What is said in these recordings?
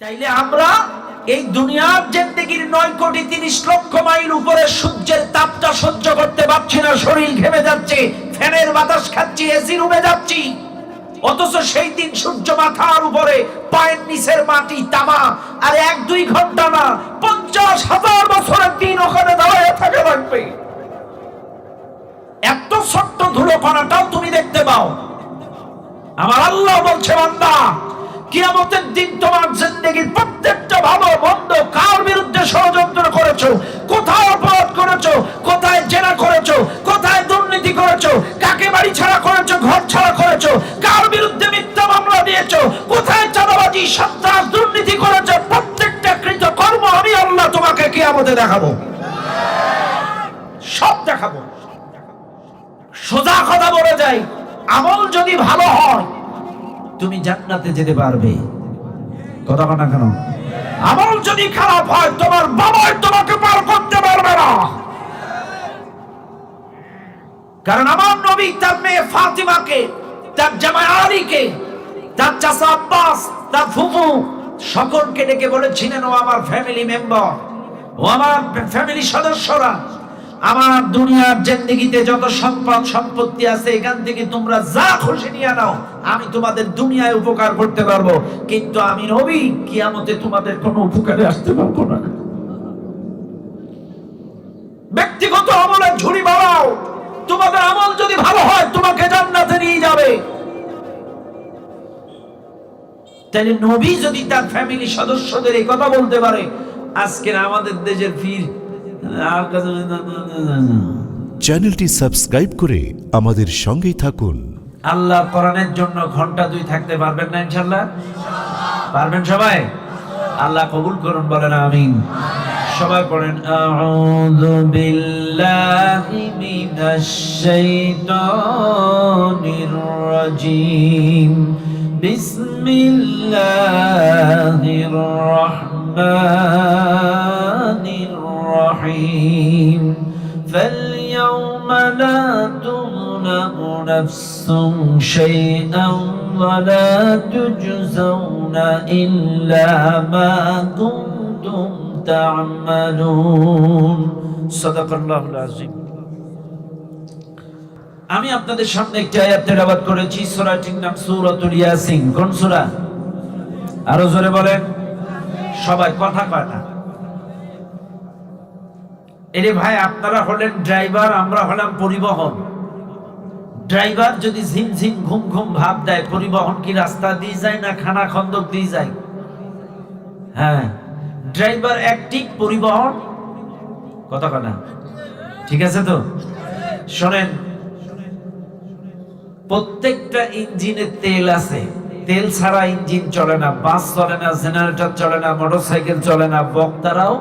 তাইলে আমরা এই দুনিয়ার জেন্দেগির নয় কোটি তিরিশ লক্ষ মাইল উপরে সূর্যের তাপটা সহ্য করতে পারছি না, শরীর ঘেমে যাচ্ছে, ফ্যানের বাতাস খাচ্ছি এসি রুমে যাচ্ছি। অথচ সেই দিন সূর্য মাথার উপরে, পায়ের নিচের মাটি, তামা, আর এক দুই ঘণ্টা না, পঞ্চাশ হাজার বছরের দিন ওখানে দাঁড়ায় থাকে লাগবে। এত ছোট্ট ধুলো কণাটাও তুমি দেখতে পাও। আমার আল্লাহ বলছে, বান্দা কিয়ামতের দিন তোমার জিন্দগির প্রত্যেকটা ভালো মন্দ কার বিরুদ্ধে ষড়যন্ত্র করেছ? কোথায় অপরাধ করেছ? কোথায় জেনা করেছ? কোথায় দুর্নীতি করেছ? কাকে বাড়ি ছাড়া করেছ? ঘর ছাড়া করেছ? কার বিরুদ্ধে মিথ্যা মামলা দিয়েছ? কোথায় চাঁদাবাজি, সন্ত্রাস, দুর্নীতি করেছ? প্রত্যেকটা কৃত কর্ম আমি আল্লাহ তোমাকে কিয়ামতে দেখাবো। সব দেখাবো। সোজা কথা বলে যাই, আমল যদি ভালো হয় তুমি জান্নাতে যেতে পারবে। কথা না কেন? আমল যদি খারাপ হয়, তোমার বাবাই তোমাকে পার করতে পারবে না। কারণ আমার নবী তার মেয়ে ফাতিমাকে, তার জামাই আলীকে, তার চাচা আব্বাস, তার ফুফু সকলকে ডেকে বলেছিলেন ও আমার ফ্যামিলি মেম্বার ও আমার ফ্যামিলি সদস্যরা। আমার দুনিয়ার জিন্দেগিতে যত সম্পদ, সম্পত্তি আছে, এখান থেকে তোমরা যা খুশি নিয়ে নাও, আমি তোমাদের দুনিয়ায় উপকার করতে পারব। কিন্তু আমি নবী, কিয়ামতে তোমাদের কোনো উপকারে আসতে পারব না। ব্যক্তিগত আমলে ঝুড়ি বাড়াও তোমাদের আমল যদি ভালো হয়, তোমাকে জান্নাতে নিয়ে যাবে। তাহলে নবী যদি তার ফ্যামিলি সদস্যদের এই কথা বলতে পারে, আজকের আমাদের দেশের ফির চ্যানেলটি সাবস্ক্রাইব করে আমাদের সঙ্গেই থাকুন। আল্লাহ কোরআনের জন্য ঘণ্টা দুই থাকতে পারবেন না ইনশাল্লাহ পারবেন সবাই? আল্লাহ কবুল করুন, বলেন আমিন। সবাই পড়েন, আউযু বিল্লাহি মিনাশ শাইতানির রাজিম। বিসমিল্লাহির রহমানির রহিম فاليوم لا تظلم نفس شيئا ولا تجزون إلا ما كنتم تعملون صدق الله العظيم আমি আপনাদের সামনে একটি আয়াত তেলাওয়াত করেছি সূরাটির নাম সূরাতুল ইয়াসিন কোন সূরা আরো জোরে বলেন সবাই কথা কয় না এরে ভাই, আপনারা হলেন ড্রাইভার, আমরা হলাম পরিবহন। ড্রাইভার যদি ঝিমঝিম ঘুম ঘুম ভাব দেয়, পরিবহন কি রাস্তা দিয়ে যায় না খানা খন্দক দিয়ে যায়? হ্যাঁ। ড্রাইভার অ্যাক্টিভ পরিবহন? কথা কথা ঠিক আছে তো? শোনেন, প্রত্যেকটা ইঞ্জিনে তেল আছে। তেল ছাড়া ইঞ্জিন চলে না, বাস চলে না, জেনারেটর চলে না, মোটরসাইকেল চলে না, বক্তারাও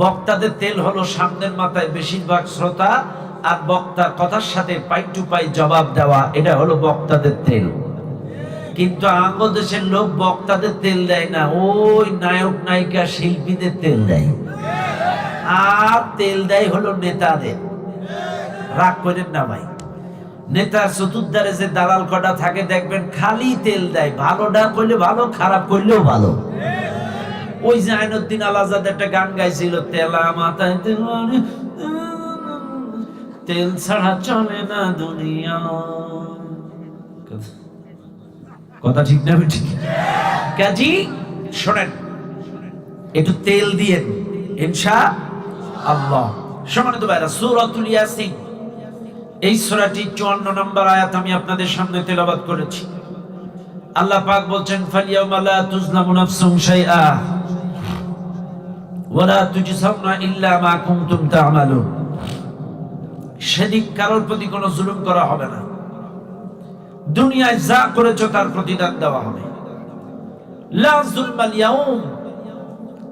বক্তাদের তেল হলো সামনের মাথায় বেশিরভাগ শ্রোতা আর বক্তার কথার সাথে পাই টু পাই জবাব দেওয়া, এটা হলো বক্তাদের তেল। কিন্তু দেশের লোক বক্তাদের তেল দেয় না, ওই নায়ক, নায়িকা, শিল্পীদের তেল দেয়। আর তেল দেয় হলো নেতাদের। রাগ করেন না ভাই। নেতার চতুর্ধারে যে দালাল কটা থাকে দেখবেন খালি তেল দেয়, ভালো ভালোটা করলে ভালো, খারাপ করলেও ভালো। ওই যে আইনুদ্দিন আলাজাদ একটা গান গাইছিল, তেলা মাথায় তেল তেল ছাড়া চলে না দুনিয়া। কথা ঠিক না ঠিক কাজী, শোনেন, একটু তেল দিয়ে ইনশা আল্লাহ। সমানিত ভাইরা, সূরাতুল ইয়াসিন, এই সূরাটি 54 নম্বর আয়াত আমি আপনাদের সামনে তেলাওয়াত করেছি। আল্লাহ পাক বলছেন ফালিয়াউমা লা তুজলামু নাফসুন শাইআ। ওয়ালা তুজসাউনা ইল্লা মা কুনতুম তা'মালুন। সেদিন কারোর প্রতি কোনো জুলুম করা হবে না। দুনিয়ায় যা করেছ তার প্রতিদান দেওয়া হবে। লা ইয়াউম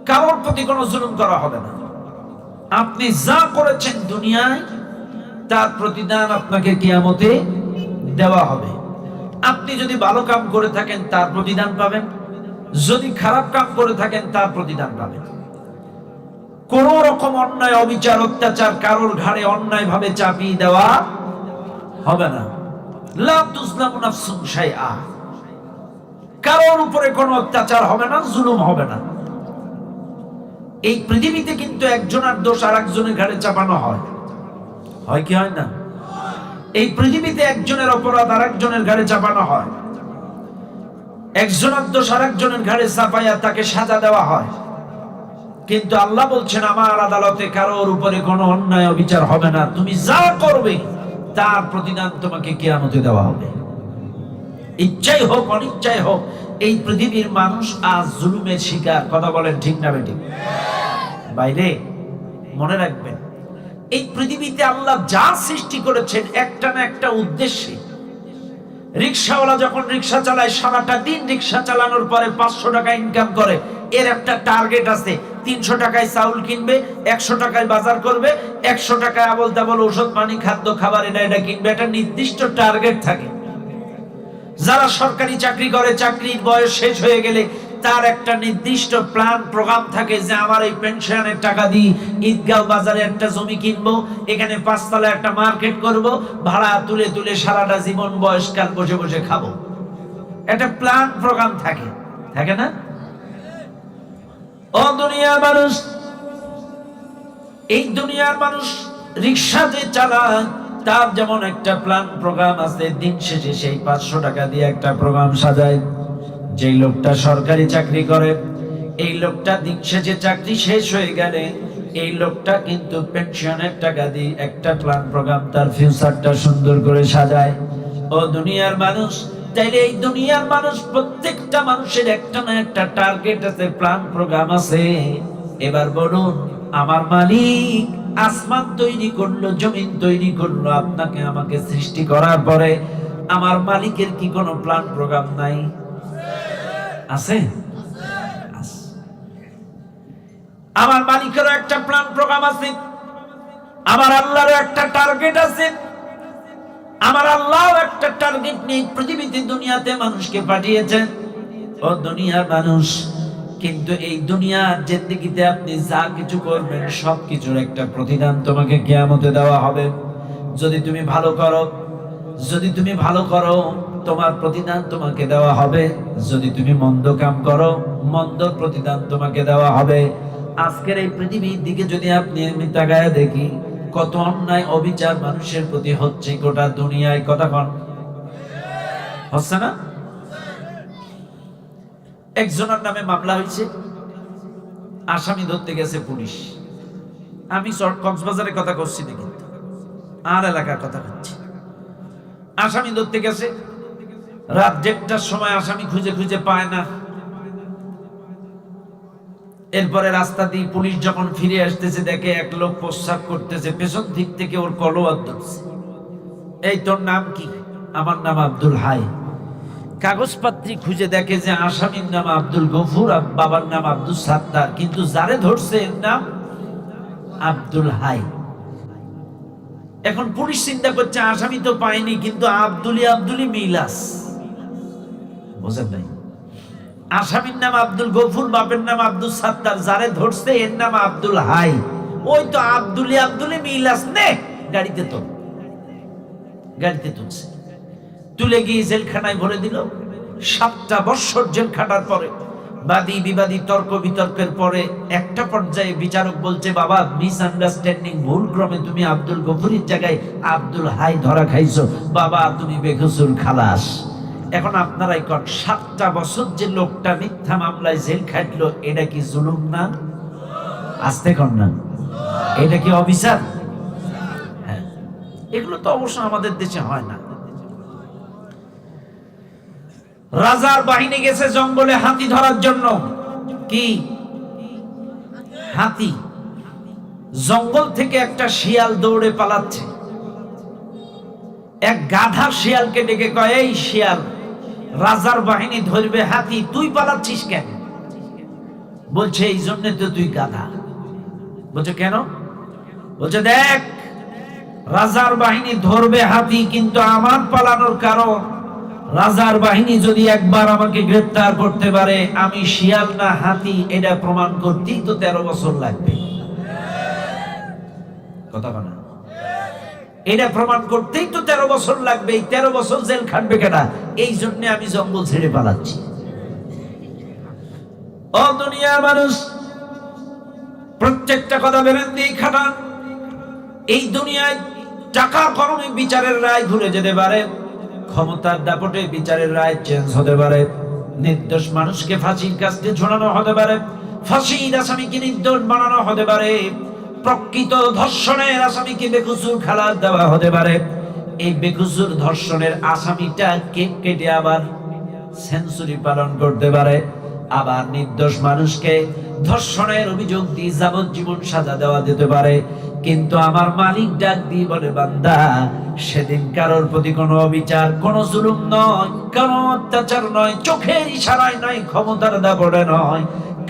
কারোর প্রতি কোনো জুলুম করা হবে না। আপনি যা করেছেন দুনিয়ায়, তার প্রতিদান আপনাকে কিয়ামতে দেওয়া হবে। আপনি যদি ভালো কাম করে থাকেন, তার প্রতিদান পাবেন। যদি খারাপ কাম করে থাকেন, তার প্রতিদান পাবেন। কোন রকম অন্যায়, অবিচার, অত্যাচার কারোর ঘাড়ে অন্যায় ভাবে চাপিয়ে দেওয়া হবে না। কারোর উপরে কোনো অত্যাচার হবে না, জুলুম হবে না। এই পৃথিবীতে কিন্তু একজনের দোষ আর একজনের ঘাড়ে চাপানো হয়। হয় কি হয় না? এই পৃথিবীতে একজনের অপরাধ আর একজনের ঘাড়ে চাপানো হয়। একজনের দোষ আর একজনের ঘাড়ে চাপাইয়া তাকে সাজা দেওয়া হয়। কিন্তু আল্লাহ বলছেন, আমার আদালতে কারোর উপরে কোনো অন্যায় অবিচার হবে না। তুমি যা করবে, তার প্রতিদান তোমাকে কেয়ামতে দেওয়া হবে। ইচ্ছাই হোক, অনিচ্ছাই হোক, এই পৃথিবীর মানুষ আজ জুলুমের শিকার। কথা বলেন ঠিক না বেটি বাইরে, মনে রাখবেন, এই পৃথিবীতে আল্লাহ যা সৃষ্টি করেছেন, একটা না একটা উদ্দেশ্যে। রিক্সাওয়ালা যখন রিক্সা চালায়, সারাটা দিন রিক্সা চালানোর পরে পাঁচশো টাকা ইনকাম করে, এর একটা টার্গেট আছে তিনশো টাকায় চাউল কিনবে, একশো টাকায় বাজার করবে, একশো টাকায় আবল তাবল ওষুধ পানি, খাদ্য, খাবার এটা এটা কিনবে। একটা নির্দিষ্ট টার্গেট থাকে। যারা সরকারি চাকরি করে, চাকরির বয়স শেষ হয়ে গেলে তার একটা নির্দিষ্ট প্ল্যান প্রোগ্রাম থাকে যে আমার এই পেনশনের টাকা দিয়ে ঈদগাঁও বাজারে একটা জমি কিনবো, এখানে পাঁচতলা একটা মার্কেট করব, ভাড়া তুলে তুলে সারাটা জীবন বয়সকাল বসে বসে খাব। একটা প্ল্যান প্রোগ্রাম থাকে। থাকে না? ও দুনিয়ার মানুষ, এই দুনিয়ার মানুষ রিক্সা যে চালায়, তার যেমন একটা প্ল্যান প্রোগ্রাম আছে, দিন শেষে সেই পাঁচশো টাকা দিয়ে একটা প্রোগ্রাম সাজায়। যেই লোকটা সরকারি চাকরি করে, এই লোকটা দিন শেষে চাকরি শেষ হয়ে গেলে, এই লোকটা কিন্তু পেনশনের টাকা দিয়ে একটা প্ল্যান প্রোগ্রাম তার ফিউচারটা সুন্দর করে সাজায়। ও দুনিয়ার মানুষ তাইলে এই দুনিয়ার মানুষ, প্রত্যেকটা মানুষের একটা না একটা টার্গেট আছে প্ল্যান প্রোগ্রাম আছে। এবার বলুন, আমার মালিক আসমান তৈরি করল, জমিন তৈরি করল, আপনাকে আমাকে সৃষ্টি করার পরে আমার মালিকের কি কোনো প্ল্যান প্রোগ্রাম নাই? আছে। আমার মালিকেরও একটা প্ল্যান প্রোগ্রাম আছে। আমার আল্লাহরও একটা টার্গেট আছে। আমার আল্লাহ একটা টার্গেট নিয়ে পৃথিবীতে, দুনিয়াতে মানুষকে পাঠিয়েছেন। ও দুনিয়ার মানুষ, কিন্তু এই দুনিয়ার জিন্দেগিতে আপনি যা কিছু করবেন সব কিছুর একটা প্রতিদান তোমাকে কেয়ামতে দেওয়া হবে। যদি তুমি ভালো করো, যদি তুমি ভালো করো, তোমার প্রতিদান তোমাকে দেওয়া হবে। যদি তুমি মন্দ কাম করো, মন্দ প্রতিদান তোমাকে দেওয়া হবে। আজকের এই পৃথিবীর দিকে যদি আপনি আমি তাকায় দেখি কত অন্যায় অবিচার মানুষের প্রতি হচ্ছে গোটা দুনিয়ায়, কথা কন। হচ্ছে না? একজনের নামে মামলা হয়েছে, আসামি ধরতে গেছে পুলিশ। আমি কক্সবাজারের কথা করছি না কিন্তু, আর এলাকার কথা বলছি। আসামি ধরতে গেছে, রাত দেড়টার সময় আসামি খুঁজে খুঁজে পায় না। এরপরে রাস্তা দিয়ে পুলিশ যখন ফিরে আসতেছে, দেখে এক লোক প্রস্রাব করতেছে, পেছন দিক থেকে ওর কলোয়ার ধরছে। এই তোর নাম কি? আমার নাম আব্দুল হাই। কাগজপত্রী খুঁজে দেখে যে আসামির নাম আব্দুল গফুর বাবার নাম আব্দুল সাত্তার। কিন্তু যারে ধরছে এর নাম আব্দুল হাই। এখন পুলিশ চিন্তা করছে, আসামি তো পায়নি, কিন্তু আব্দুলি আব্দুলি মিলাস। বোঝেন নাই? আসামির নাম আব্দুল গফুর, বাপের নাম আব্দুল সাত্তার, যারে ধরছে এর নাম আব্দুল হাই। ওই তো আব্দুলি আব্দুলি মিল নে, গাড়িতে তো গাড়িতে তুলছে। তুলে গিয়ে জেলখানায় ভরে দিল। সাতটা বৎসর জেল খাটার পরে, বাদী বিবাদী তর্ক বিতর্কের পরে একটা পর্যায়ে বিচারক বলছে, বাবা মিস আন্ডারস্ট্যান্ডিং ভুল ক্রমে তুমি আব্দুল গফুরির জায়গায় আব্দুল হাই ধরা খাইছো। বাবা, তুমি বেকসুর খালাস। এখন আপনারাই কন সাতটা বছর যে লোকটা মিথ্যা মামলায় জেল খাটলো, এটা কি জুলুম না? আসতে কন না। এটা কি অবিচার? হ্যাঁ। এগুলো তো অবশ্য আমাদের দেশে হয় না। রাজার বাহিনী গেছে জঙ্গলে হাতি ধরার জন্য। কি? হাতি। জঙ্গল থেকে একটা শিয়াল দৌড়ে পালাচ্ছে। এক গাধা শিয়ালকে ডেকে কয়, এই শিয়াল রাজার বাহিনী ধরবে হাতি, তুই পালাচ্ছিস কেন? বলছে, এই জন্য তো তুই গাধা। বলছে, কেন? বলছে, দেখ, রাজার বাহিনী ধরবে হাতি, কিন্তু আমার পালানোর কারণ, রাজার বাহিনী যদি একবার আমাকে গ্রেফতার করতে পারে, আমি শিয়াল না হাতি, এটা প্রমাণ করতেই তো তেরো বছর লাগবে। কথা বলা এটা প্রমাণ করতেই তো তেরো বছর লাগবে, এই তেরো বছর জেল খাটবে কেনা এই জন্য আমি জঙ্গল ছেড়ে পালাচ্ছি। ও দুনিয়ার মানুষ, প্রত্যেকটা কথা বেরেন দিয়ে খাটান এই দুনিয়ায় টাকা কর্মে বিচারের রায় ঘুরে যেতে পারে, ক্ষমতার দাপটে বিচারের রায় চেঞ্জ হতে পারে, নির্দোষ মানুষকে ফাঁসির কাছে ঝোলানো হতে পারে, ফাঁসির আসামিকে নির্দোষ বানানো হতে পারে। প্রকৃত ধর্ষণের আসামিকে বেকুসুর খালাস দেওয়া হতে পারে। এই বেকুসুর ধর্ষণের আসামিটা কেক কেটে আবার সেঞ্চুরি পালন করতে পারে। আবার নির্দোষ মানুষকে ধর্ষণের অভিযোগ দিয়ে যাবজ্জীবন সাজা দেওয়া যেতে পারে। কিন্তু আমার মালিক ডাক দিয়ে বলে, বান্দা, সেদিন কারোর প্রতি কোনো অবিচার, কোনো জুলুম নয়, কোনো অত্যাচার নয়, চোখের ইশারায় নয়, ক্ষমতার দাবড়ে নয়।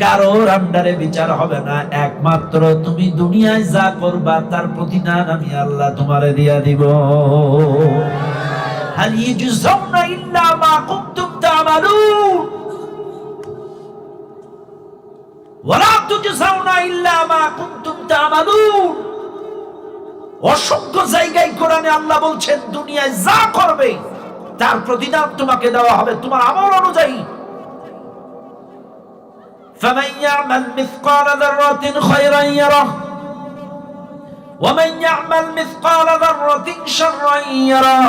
কারোর আন্ডারে বিচার হবে না। একমাত্র তুমি দুনিয়ায় যা করবা, তার প্রতিদান আমি আল্লাহ তোমারে দিয়া দিব। অসংখ্য জায়গায় কোরআনে আল্লাহ বলছেন, দুনিয়ায় যা করবে, তার প্রতিদান তোমাকে দেওয়া হবে। তোমার আমল অনুযায়ী فمن يعمل مثقال ذرة خيرا يره ومن يعمل مثقال ذرة شرا يره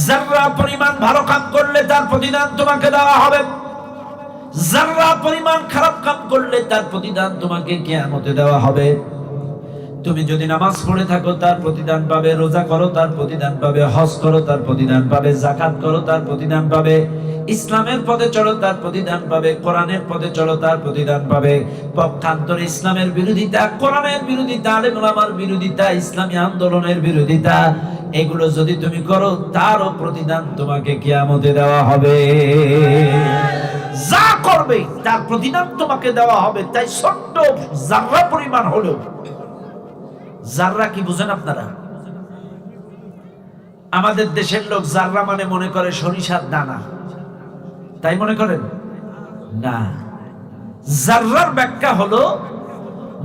জাররা পরিমাণ ভালো কাম করলে তার প্রতিদান তোমাকে দেওয়া হবে জাররা পরিমাণ খারাপ কাম করলে তার প্রতিদান তোমাকে কিয়ামতে দেওয়া হবে তুমি যদি নামাজ পড়ে থাকো, তার প্রতিদান পাবে রোজা করো, তার প্রতিদান পাবে হজ করো, তার প্রতিদান পাবে জাকাত করো, তার প্রতিদান পাবে ইসলামের পথে চলো, তার প্রতিদান পাবে কোরআনের পথে চলো, তার প্রতিদান পাবে পক্ষান্তর ইসলামের বিরোধিতা, কোরআনের বিরোধিতা, আলেম ওলামার বিরোধিতা, ইসলামী আন্দোলনের বিরোধিতা, এগুলো যদি তুমি করো, তারও প্রতিদান তোমাকে কিয়ামতে দেওয়া হবে। যা করবে, তার প্রতিদান তোমাকে দেওয়া হবে, তাই ছোট্ট, জাররা পরিমাণ হলেও। জাররা কি বুঝেন আপনারা? আমাদের দেশের লোক জাররা মানে মনে করে সরিষার দানা। তাই মনে করেন? না। জাররার ব্যাখ্যা হলো,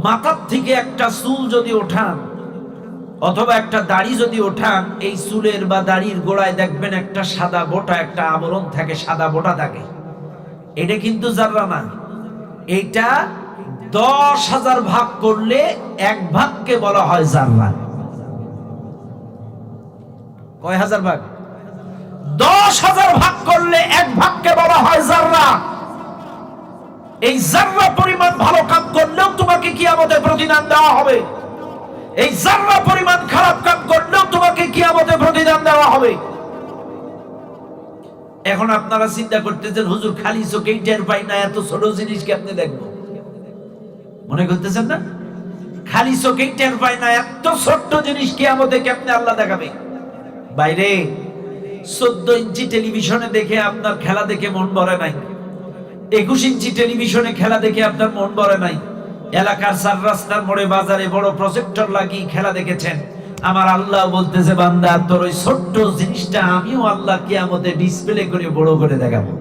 মাথার থেকে একটা চুল যদি ওঠান, অথবা একটা দাড়ি যদি ওঠান, এই চুলের বা দাড়ির গোড়ায় দেখবেন একটা সাদা বোটা, একটা আবরণ থাকে, সাদা বোটা থাকে। এটা কিন্তু জাররা না। এটা দশ হাজার ভাগ করলে এক ভাগকে বলা হয় জাররা কয় হাজার ভাগ? দশ হাজার ভাগ করলে এক ভাগকে বলা হয় জাররা। এই জাররা পরিমাণ ভালো কাম করলেও তোমাকে কি আমাদের প্রতিদান দেওয়া হবে। এই জাররা পরিমাণ খারাপ কাম করলেও তোমাকে কি আমাদের প্রতিদান দেওয়া হবে। এখন আপনারা চিন্তা করতেছেন, হুজুর খালি চোখেই টের পাই না, এত ছোট জিনিসকে আপনি দেখব? মনে করতেছেন না? খালি চোখেই টের পায় না, এত ছোট্ট জিনিস কি আমাদের কেমনে আল্লাহ দেখাবে। বাইরে চোদ্দ ইঞ্চি টেলিভিশনে দেখে আপনার খেলা দেখে মন ভরে নাই। একুশ ইঞ্চি টেলিভিশনে খেলা দেখে আপনার মন ভরে নাই। এলাকার চার রাস্তার মোড়ে বাজারে বড় প্রজেক্টর লাগিয়ে খেলা দেখেছেন। আমার আল্লাহ বলতেছে, বান্দা, তোর ওই ছোট্ট জিনিসটা আমিও আল্লাহ কি আমাদের ডিসপ্লে করে বড় করে দেখাবো।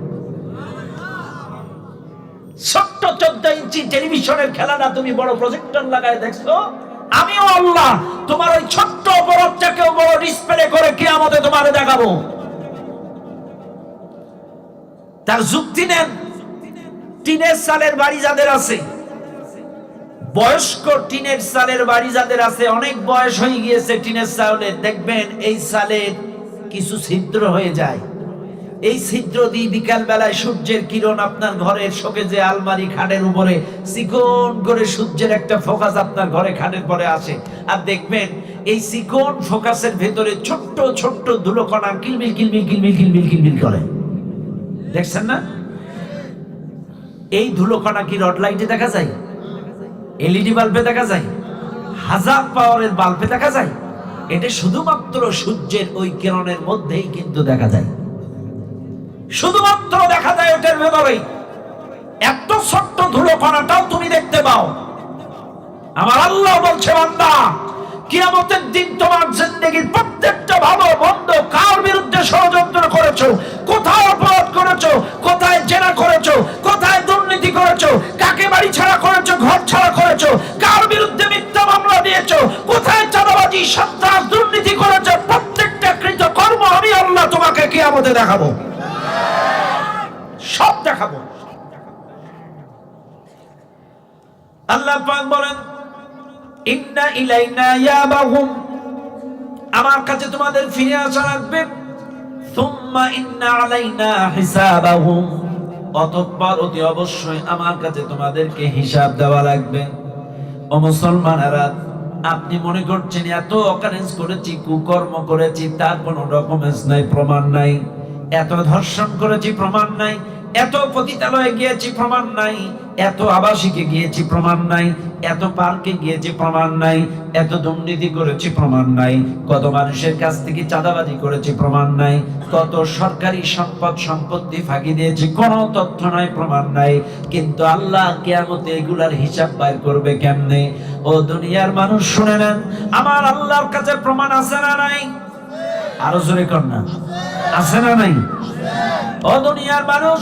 ছোট্ট চোদ্দ ইঞ্চি টেলিভিশনের খেলাটা তুমি বড় প্রজেক্টর লাগায় দেখছ? আমিও আল্লাহ, তোমার ওই ছোট্ট অপরাধটাকেও বড় ডিসপ্লে করে দেখাবো। তার যুক্তি নেন, টিনের সালের বাড়ি যাদের আছে, বয়স্ক টিনের সালের বাড়ি যাদের আছে, অনেক বয়স হয়ে গিয়েছে টিনের সালের দেখবেন এই সালের কিছু ছিদ্র হয়ে যায়। এই ছিদ্র দিয়ে বিকাল বেলায় সূর্যের কিরণ আপনার ঘরের শোকে যে আলমারি খাটের উপরে চিকন করে সূর্যের একটা ফোকাস আপনার ঘরে খাটের পরে আসে। আর দেখবেন, এই চিকন ফোকাসের ভেতরে ছোট্ট ছোট্ট ধুলোকণা কিলবিল কিলবিল কিলবিল কিলবিল কিলবিল করে। দেখছেন না? এই ধুলোকণা কি রড লাইটে দেখা যায়? এলইডি বাল্বে দেখা যায়? হাজার পাওয়ারের বাল্বে দেখা যায়? এটা শুধুমাত্র সূর্যের ওই কিরণের মধ্যেই কিন্তু দেখা যায়। শুধুমাত্র দেখা যায় ওটার ভেতরেই। এত ছোট্ট ধুলো কণাটাও তুমি দেখতে পাও। আমার আল্লাহ বলছে, বান্দা, কিয়ামতের দিন তোমার জিন্দগির প্রত্যেকটা ভালো কার বিরুদ্ধে ষড়যন্ত্র করেছ, কোথায় অপরাধ করেছ, কোথায় করেছ, কোথায় দুর্নীতি করেছ, কাকে বাড়ি ছাড়া করেছ, ঘর ছাড়া করেছ, কার বিরুদ্ধে মিথ্যা মামলা দিয়েছ, কোথায় চাঁদাবাজি, সন্ত্রাস, দুর্নীতি করেছ, প্রত্যেকটা কৃত কর্ম আমি আল্লাহ তোমাকে কিয়ামতে দেখাবো। আমার কাছে তোমাদের ফিরে আসা লাগবে। আপনি মনে করছেন এত করেছি, কুকর্ম করেছি, তার কোনো ডকুমেন্টস নাই, প্রমাণ নাই। এত ধর্ষণ করেছি, প্রমাণ নাই। এত পতিতালয়ে গিয়েছি, প্রমাণ নাই। এত আবাসিকে গিয়েছি প্রমাণ নাই, এত পার্কে গিয়েছি প্রমাণ নাই, এত দুর্নীতি করেছি প্রমাণ নাই, কত মানুষের কাছ থেকে চাঁদাবাজি করেছি প্রমাণ নাই, কত সরকারি সম্পদ সম্পত্তি ফাঁকি দিয়েছি, কোনো তথ্য নাই, প্রমাণ নাই। কিন্তু আল্লাহ কেয়ামতে এগুলার হিসাব বাইর করবে কেমনে? ও দুনিয়ার মানুষ, শুনে নেন, আমার আল্লাহর কাছে প্রমাণ আছে না নাই? আরও জোরে কর না। আছে না নাই? ও দুনিয়ার মানুষ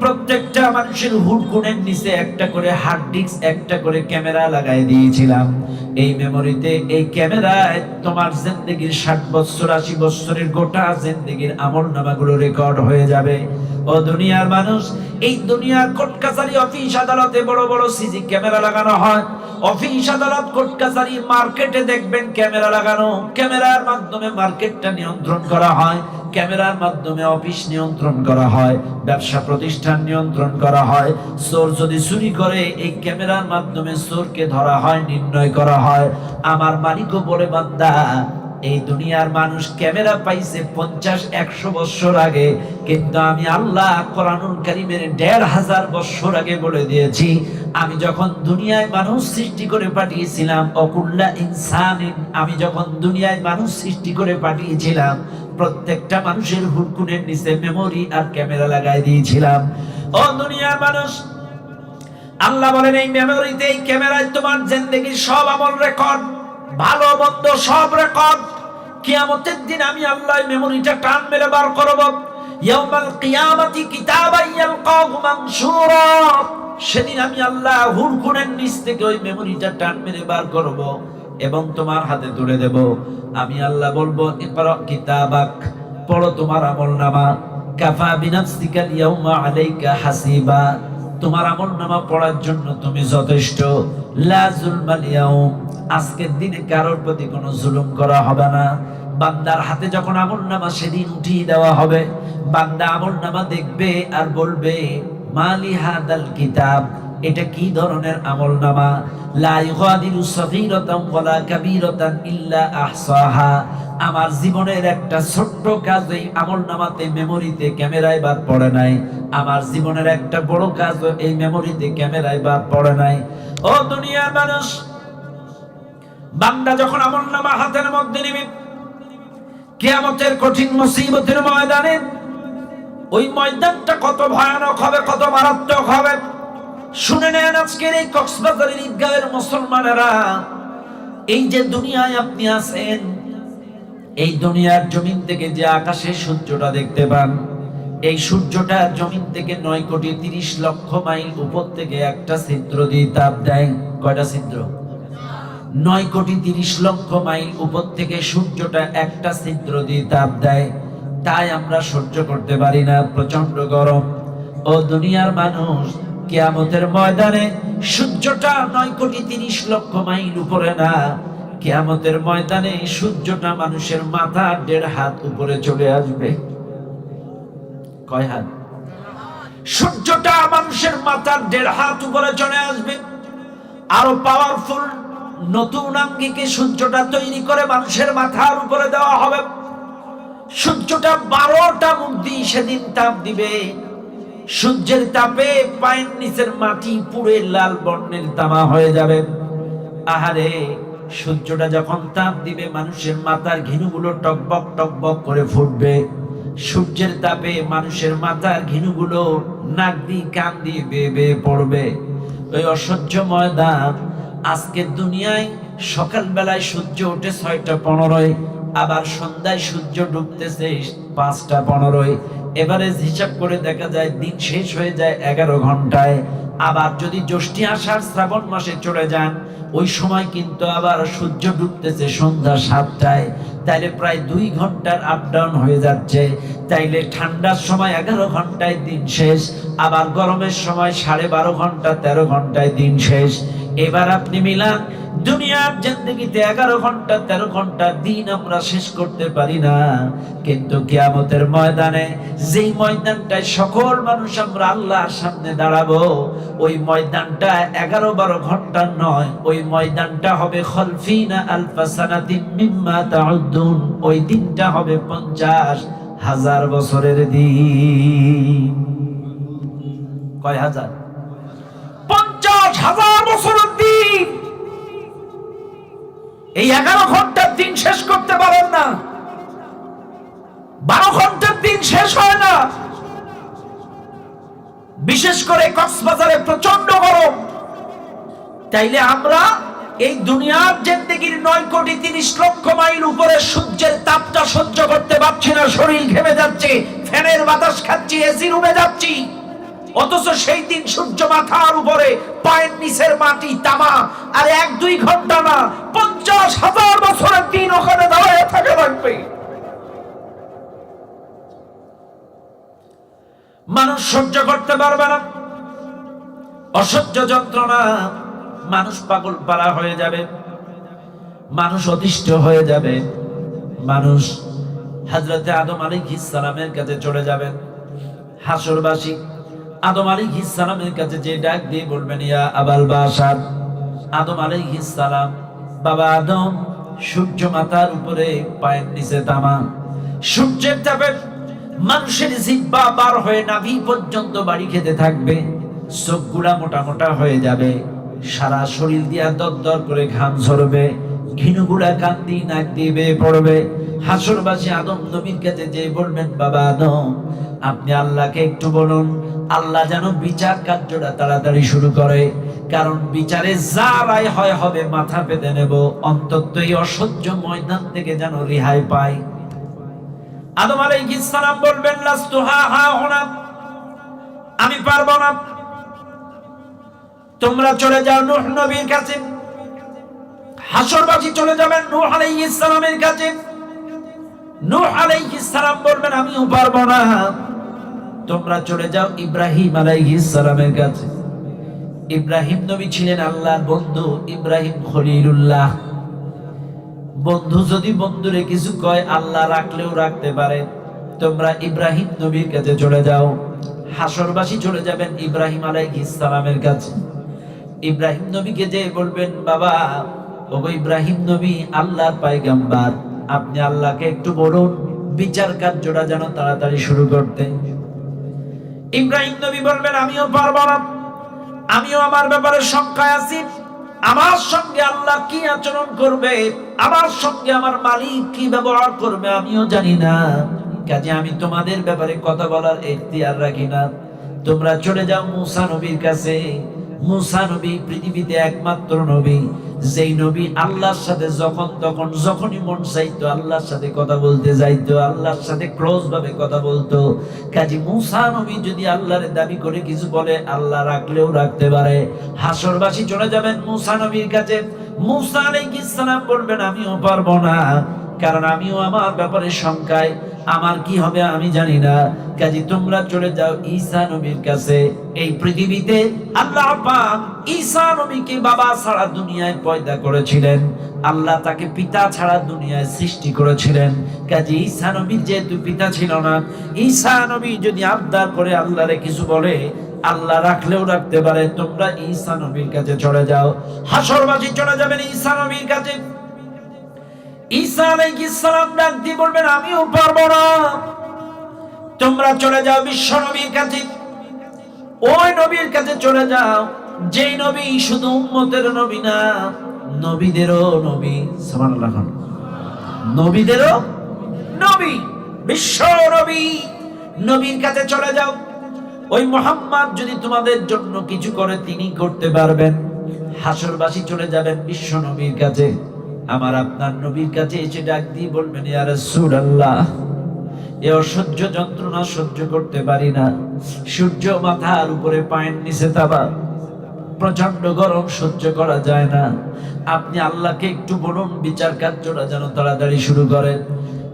প্রত্যেকটা মানুষের হুডকুনের নিচে একটা করে হার্ড ডিস্ক একটা করে ক্যামেরা লাগাই দিয়েছিলাম। এই মেমোরিতে এই ক্যামেরায় তোমার জিন্দগির ষাট বছর, আশি বছরের গোটা জিন্দগির আমল নামাগুলো রেকর্ড হয়ে যাবে। ও দুনিয়ার মানুষ, এই দুনিয়ার কোর্ট কাছারি অফিস আদালতে বড় বড় সিজি ক্যামেরা লাগানো হয়। অফিস আদালত কোর্ট কাছারি মার্কেটে দেখবেন ক্যামেরা লাগানো। ক্যামেরার মাধ্যমে মার্কেটটা নিয়ন্ত্রণ করা হয়। ক্যামেরার মাধ্যমে অফিস নিয়ন্ত্রণ করা হয়, ব্যবসা প্রতিষ্ঠান নিয়ন্ত্রণ করা হয়। চোর যদি চুরি করে, এই ক্যামেরার মাধ্যমে চোরকে ধরা হয়, নির্ণয় করা হয়। আমার মালিকও বলে, বান্দা, এই দুনিয়ার মানুষ ক্যামেরা পাইছে পঞ্চাশ, একশো বছর আগে। কিন্তু আমি আল্লাহ কোরআনুল কারিমের দেড় হাজার বছর আগে বলে দিয়েছি, আমি যখন দুনিয়ায় মানুষ সৃষ্টি করে পাঠিয়েছিলাম, অকুল্লা ইনসানিন, আমি যখন দুনিয়ায় মানুষ সৃষ্টি করে পাঠিয়েছিলাম প্রত্যেকটা মানুষের হুডকুনের নিচে মেমোরি আর ক্যামেরা লাগাই দিয়েছিলাম। ও দুনিয়ার মানুষ, আল্লাহ বলেন, এই মেমোরিতে এই ক্যামেরায় তোমার জিন্দেগির সব আমল রেকর্ড ভালো, মন্দ সব রেকর্ড কিয়ামতের দিন আমি আল্লাহ মেমোরিটা টান মেরে বার করব। ইয়াউমাল কিয়ামাতি কিতাবান ইয়ালকাহু মানশুরা সেদিন আমি আল্লাহ হুড়কুনের নিচ থেকে ওই মেমোরিটা টান মেরে বার করব। এবং তোমার হাতে তুলে দেব। আমি আল্লাহ বলব কিতাবাক, পড়ো তোমার আমল নামা কাফা বিনাফসিকা ইয়াউমা আলাইকা হাসিবা। তোমার আমল নামা পড়ার জন্য তুমি যথেষ্ট। লা জুলমাল আজকের দিনে কারোর প্রতি কোনো জুলুম করা হবে না। বান্দার হাতে যখন আমল নামা সেদিন উঠিয়ে দেওয়া হবে, বান্দা আমল নামা দেখবে আর বলবে, মালি হাদাল কিতাব। এটা কি ধরনের আমল নামা? আমার জীবনের একটা ছোট্ট কাজ এই আমল নামাতে মেমোরিতে ক্যামেরায় বাদ পড়ে নাই। আমার জীবনের একটা বড় কাজ এই মেমোরিতে ক্যামেরায় বাদ পড়ে নাই। ও দুনিয়ার মানুষ, বান্দা যখন আমল নামা হাতের মধ্যে নিবে, কেয়ামতের কঠিন মুসিবতের ময়দানে, ওই ময়দানটা কত ভয়ানক হবে, কত মারাত্মক হবে শুনে নেন আজকের এই কক্সবাজারের ঈদগাহের মুসলমানেরা, এই যে দুনিয়ায় আপনি আছেন, এই দুনিয়ার জমিন থেকে যে আকাশে সূর্যটা দেখতে পান, এই সূর্যটা জমিন থেকে নয় কোটি তিরিশ লক্ষ মাইল উপর থেকে একটা ছিদ্র দিয়ে তাপ দেয়। কয়টা ছিদ্র? নয় কোটি তিরিশ লক্ষ মাইল উপর থেকে সূর্যটা একটা ছিদ্র দিয়ে তাপ দেয়। তাই আমরা সহ্য করতে পারি না প্রচণ্ড গরম। ও দুনিয়ার মানুষ কেয়ামতের ময়দানে সূর্যটা নয় কোটি তিরিশ লক্ষ মাইল উপরে না, কেয়ামতের ময়দানে সূর্যটা মানুষের মাথা দেড় হাত উপরে চলে আসবে। কয় হাত? সূর্যটা মানুষের মাথার দেড় হাত উপরে চলে আসবে। আরও পাওয়ারফুল নতুন আঙ্গিকে সূর্যটা তৈরি করে মানুষের মাথার উপরে দেওয়া হবে। সূর্যটা বারোটা দিয়ে সেদিন তাপ দিবে। সূর্যের তাপে পায়ের নিচের মাটি পুড়ে লাল বর্ণের তামা হয়ে যাবে। আহারে, সূর্যটা যখন তাপ দিবে, মানুষের মাথার ঘিনুগুলো টকবক টকবক করে ফুটবে। সূর্যের তাপে মানুষের মাথার ঘিনুগুলো নাক দিয়ে কান দিয়ে বেয়ে বেয়ে পড়বে। ওই অসহ্য ময়দান আজকে দুনিয়ায় সকালবেলায় সূর্য ওঠে ছয়টা পনেরোয়। আবার সন্ধ্যায় সূর্য ডুবতেছে পাঁচটা পনেরোয়। এবারে হিসাব করে দেখা যায় দিন শেষ হয়ে যায় এগারো ঘন্টায়। আবার যদি জ্যৈষ্ঠী আষাঢ় শ্রাবণ মাসে চলে যান, ওই সময় কিন্তু আবার সূর্য ডুবতেছে সন্ধ্যা সাতটায়। তাইলে প্রায় দুই ঘণ্টার আপ ডাউন হয়ে যাচ্ছে। তাইলে ঠান্ডার সময় এগারো ঘন্টায় দিন শেষ, আবার গরমের সময় সাড়ে বারো ঘণ্টা তেরো ঘন্টায় দিন শেষ। এবার আপনি মিলান দুনিয়ার জিন্দগিতে এগারো ঘণ্টা, তেরো ঘণ্টা দিন আমরা শেষ করতে পারি না। কিন্তু কিয়ামতের ময়দানে যেই ময়দানটায় সকল মানুষ আমরা আল্লাহর সামনে দাঁড়াবো, ওই ময়দানটা এগারো বারো ঘণ্টার নয়, ওই ময়দানটা হবে ওই দিনটা হবে পঞ্চাশ হাজার বছরের দিন। কয় হাজার? পঞ্চাশ হাজার বছরের এই এগারো ঘণ্টার দিন শেষ করতে পারেন না। বারো ঘণ্টার দিন শেষ হয় না। বিশেষ করে কক্সবাজারে প্রচণ্ড গরম। তাইলে আমরা এই দুনিয়ার জেন্দেগির নয় কোটি তিরিশ লক্ষ মাইল উপরে সূর্যের তাপটা সহ্য করতে পারছি না, শরীর ঘেমে যাচ্ছে, ফ্যানের বাতাস খাচ্ছি, এসি রুমে যাচ্ছি। অথচ সেই দিন সূর্য মাথার উপরে পায়ের নিচের মাটি তামা, আর এক দুই ঘণ্টা না, পঞ্চাশ হাজার বছরের দিন ওখানে দাঁড়ায় থাকে লাগবে। মানুষ সহ্য করতে পারবে না। অসহ্য যন্ত্রণা মানুষ পাগল পারা হয়ে যাবে। মানুষ অতিষ্ঠ হয়ে যাবে। মানুষ হাজরতে আদম আলী সালামের কাছে চলে যাবেন। হাসরবাসী আদম আলী সালামের কাছে যে ডাক দিয়ে বলবেন, ইয়া আবাল বাসার আদম আলী সালাম, বাবা আদম, সূর্য মাথার উপরে পায়ের নিচে তামা সূর্যের তাপে মানুষের জিব্বা বার হয়ে নাভি পর্যন্ত বাড়ি খেতে থাকবে। চোখগুলা মোটা মোটা হয়ে যাবে। সারা শরীর দিয়া দরদর করে ঘাম ঝরবে। ঘিনুগুলা কান্দি নাক দিয়ে বেয়ে পড়বে। হাসরবাসী আদম নবীর কাছে যে বলবেন, বাবা আদম, আপনি আল্লাহকে একটু বলুন আল্লাহ যেন বিচার কার্যটা তাড়াতাড়ি শুরু করে। কারণ বিচারে যা রায় হয় হবে মাথা পেতে নেব। অন্তত এই অসহ্য ময়দান থেকে যেন রেহাই পাই। আদম আলাইহিস সালাম বলবেন, লাস্তু হা হা হোনা। আমি পারব না। তোমরা চলে যাও নূহ নবীর কাছে। হাসরবাসী চলে যাবেন নূহ আলাইহিস সালামের কাছে। নূহ আলাইহিস সালাম বলবেন, আমিও পারব না। তোমরা চলে যাও ইব্রাহিম সালামের কাছে। ইব্রাহিম নবী ছিলেন আল্লাহর বন্ধু ইব্রাহিম খলিলুল্লাহ। বন্ধু যদি বন্ধুরে কিছু কয়, আল্লাহ রাখলেও রাখতে পারে। তোমরা ইব্রাহিম নবীর কাছে চলে যাও। হাসরবাসী চলে যাবেন ইব্রাহিম সালামের কাছে। ইব্রাহিম নবীকে যে বলবেন, বাবা ও ইব্রাহিম নবী, আল্লাহর পায়গাম্বার, আপনি আল্লাহকে একটু বলুন, বিচার কার্যটা যেন তাড়াতাড়ি শুরু করতে। ইব্রাহিম নবী বলবেন, আমিও পারব না। আমিও আমার ব্যাপারে শঙ্কায় আছি। আমার সঙ্গে আল্লাহ কি আচরণ করবে? আমার সঙ্গে আমার মালিক কি ব্যবহার করবে? আমিও জানি না। কাজে আমি তোমাদের ব্যাপারে কথা বলার এখতিয়ার রাখি না। তোমরা চলে যাও মুসা নবীর কাছে। মুসা নবী পৃথিবীতে একমাত্র নবী। যেই নবী আল্লাহর সাথে যখন তখন যখনই মন চাইতো আল্লাহর সাথে কথা বলতে যাইতো, আল্লাহর সাথে ক্লোজ ভাবে কথা বলতো। কাজী মুসা নবী যদি আল্লাহর দাবি করে কিছু বলে, আল্লাহ রাখলেও রাখতে পারে। হাসরবাসী চলে যাবেন মুসা নবীর কাছে। মুসা আলাইহিস সালাম বলবেন, আমিও পারব না, কারণ আমিও আমার ব্যাপারে শঙ্কায়। আমার কি হবে আমি জানি না। কাজে তোমরা চলে যাও ঈসা নবীর কাছে। এই পৃথিবীতে আল্লাহ পাক ঈসা নবীকে বাবা ছাড়া দুনিয়ায় পয়দা করেছিলেন। আল্লাহ তাকে পিতা ছাড়া দুনিয়ায় সৃষ্টি করেছিলেন। কাজে ঈসা নবীর যেহেতু পিতা ছিল না, ঈসা নবী যদি আবদার করে আল্লাহরে কিছু বলে, আল্লাহ রাখলেও রাখতে পারে। তোমরা ঈসা নবীর কাছে চলে যাও। হাসরবাসী চলে যাবেন ঈসা নবীর কাছে। ঈসা আলাইহিস সালাম ডাক দিয়ে বলবেন, আমিও পারব না। তোমরা চলে যাও বিশ্ব নবীর কাছে। ওই নবীর কাছে চলে যাও। যেই নবী শুধু উম্মতের নবী না, নবীদেরও নবী। সুবহানাল্লাহ নবীদেরও নবী, বিশ্ব নবী। নবীর কাছে চলে যাও। ওই মোহাম্মদ যদি তোমাদের জন্য কিছু করে, তিনি করতে পারবেন। হাসরবাসী চলে যাবেন বিশ্ব নবীর কাছে। আমার আপনার নবীর কাছে এসে ডাক দিয়ে বলবেন, ইয়া এ অসহ্য যন্ত্রণা সহ্য করতে পারি না। সূর্য মাথার উপরে পায়ের নিচে তাবা প্রচণ্ড গরম সহ্য করা যায় না। আপনি আল্লাহকে একটু বলুন, বিচার কার্যটা যেন তাড়াতাড়ি শুরু করেন।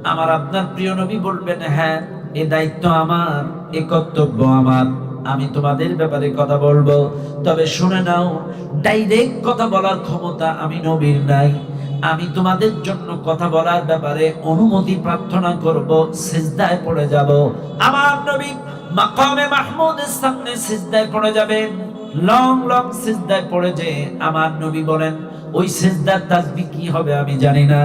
আমার আপনার প্রিয় নবী বলবেন হ্যাঁ এ দায়িত্ব আমার, এ কর্তব্য আমার। আমি তোমাদের ব্যাপারে কথা বলব। তবে শুনে নাও, ডাইরেক্ট কথা বলার ক্ষমতা আমি নবীর নাই। আমি তোমাদের জন্য কথা বলার ব্যাপারে অনুমতি প্রার্থনা করব, সিজদায় পড়ে যাব। আমার নবী মাকামে মাহমুদের সামনে সিজদায় পড়ে যাবেন, লং লং সিজদায় পড়ে যে আমার নবী বলেন, ওই সিজদার তাসবিহ কি হবে আমি জানি না।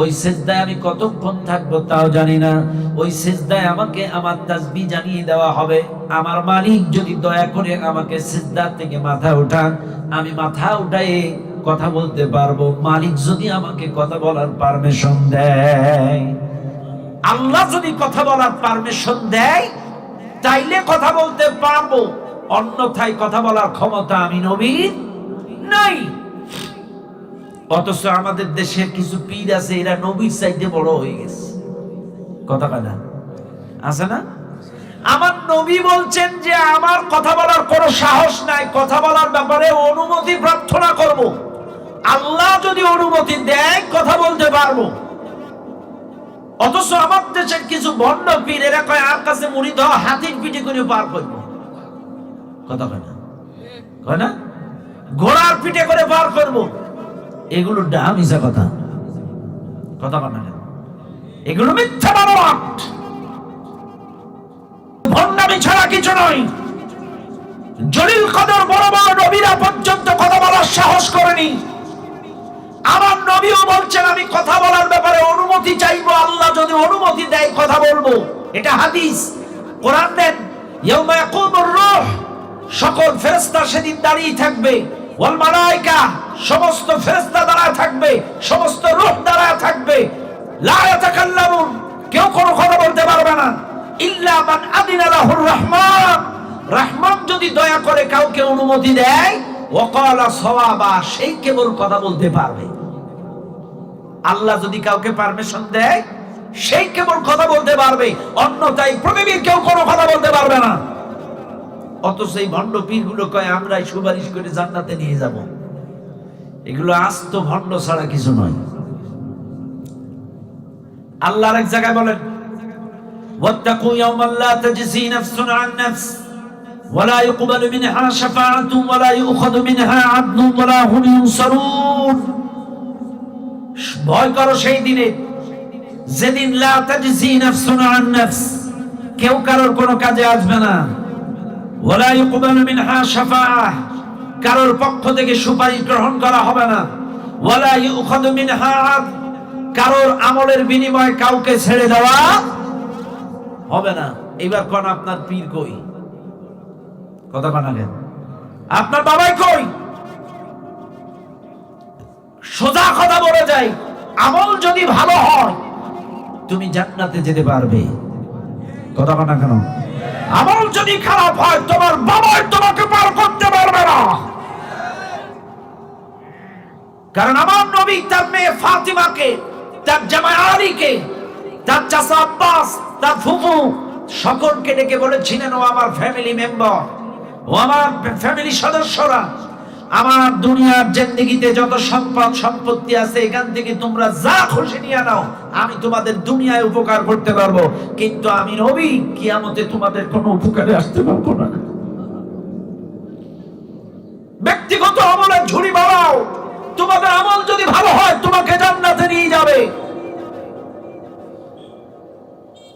ওই সিজদায় আমি কতক্ষণ থাকব তাও জানি না। ওই সিজদায় আমাকে আমার তাসবিহ জানিয়ে দেওয়া হবে। আমার মালিক যদি দয়া করে আমাকে সিজদার থেকে মাথা উঠান, আমি মাথা উঠাই কথা বলতে পারব? মালিক যদি আমাকে কথা বলার পারমিশন দেয়, আল্লাহ যদি কথা বলার পারমিশন দেয়, তাইলে কথা বলতে পারব। অন্যথায় কথা বলার ক্ষমতা আমি নবীর নাই। অথচ আমাদের দেশের কিছু পীর আছে, এরা নবীর চাইতে বড় হয়ে গেছে। কথা কথা আছে না? আমার নবী বলছেন যে, আমার কথা বলার কোনো সাহস নাই, কথা বলার ব্যাপারে অনুমতি প্রার্থনা করব। আল্লাহ যদি অনুমতি দেয়, কথা বলতে পারব। অথচ আমার দেশের কিছু বন্ড পীর, এরা কয়, আর কাছে মুড়ি দেওয়া হাতির পিঠে করে পার করব। কথা কয় না? কয় না? ঘোড়ার পিঠে করে পার করব। এগুলো ডাম ইসা কথা। কথা কয় না এগুলো মিথ্যা বানোয়াট ভণ্ডামি ছাড়া কিছু নয়। জলিল কদর বড় বড় নবীরা পর্যন্ত কথা বলার সাহস করেনি। আমার নবীও বলছেন, আমি কথা বলার ব্যাপারে অনুমতি চাইব, আল্লাহ যদি অনুমতি দেয়, কথা বলব। এটা হাদিস। কোরআন দেন সকল ফেরেশতা সেদিন দাঁড়িয়ে থাকবে। ওয়াল মালায়েকা সমস্ত ফেরেশতা দাঁড়ায় থাকবে, সমস্ত রূহ দাঁড়ায় থাকবে। লা কেউ কোনো কথা বলতে পারবে না। ইল্লা মান আদিনা লাহুর রহমান। রহমান যদি দয়া করে কাউকে অনুমতি দেয় ওয়াকালা সওয়াবা, সেই কেবল কথা বলতে পারবে। আল্লাহ যদি কাউকে পারমিশন দেয় সেই কেবল কথা বলতে পারবে অন্যথায় পৃথিবীর কেউ কোনো কথা বলতে পারবে না অথচ এই ভণ্ড পীরগুলো কয় আমরাই সুপারিশ করে জান্নাতে নিয়ে যাব এগুলো আস্ত ভণ্ড ছাড়া কিছু নয় আল্লাহর এক জায়গায় বলেন واتقوا يوما لا تجزي نفس عن نفس ولا يقبل منها شفاعة ولا يؤخذ منها عدل ولا هم ينصرون ভয় করো সেই দিনে। যেদিন কেউ কারোর কোনো কাজে আসবে না। কারোর পক্ষ থেকে সুপারিশ গ্রহণ করা হবে না। কারোর আমলের বিনিময়ে কাউকে ছেড়ে দেওয়া হবে না। এবার কোন আপনার পীর কই? কথা কোন আপনার বাবাই কই? সোজা কথা বলে যাই। আমল যদি ভালো হয়, তুমি জান্নাতে যেতে পারবে। কথা কোন কেন? আমল যদি খারাপ হয়, তোমার বাবাই তোমাকে পার করতে পারবে না। কারণ আমার নবী তার মেয়ে ফাতিমাকে, তার জামাই আলীকে, তার চাচা আব্বাস, তার ফুফু সকলকে ডেকে বলেছিলেন, ও আমার ফ্যামিলি মেম্বার ও আমার ফ্যামিলি সদস্যরা আমার দুনিয়ার জিন্দেগিতে যত সম্পদ, সম্পত্তি আছে, এখান থেকে তোমরা যা খুশি নিয়ে নাও, আমি তোমাদের দুনিয়ায় উপকার করতে পারব। কিন্তু আমি নবী কিয়ামতে তোমাদের কোনো উপকারে আসতে পারব না। ব্যক্তিগত আমলের ঝুড়ি বাড়াও তোমাদের আমল যদি ভালো হয়, তোমাকে জান্নাতে নিয়ে যাবে।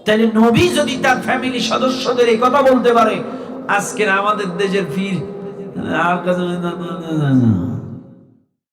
তাহলে নবী যদি তার ফ্যামিলি সদস্যদের এই কথা বলতে পারে, আজকের আমাদের দেশের ফির আর কাছে।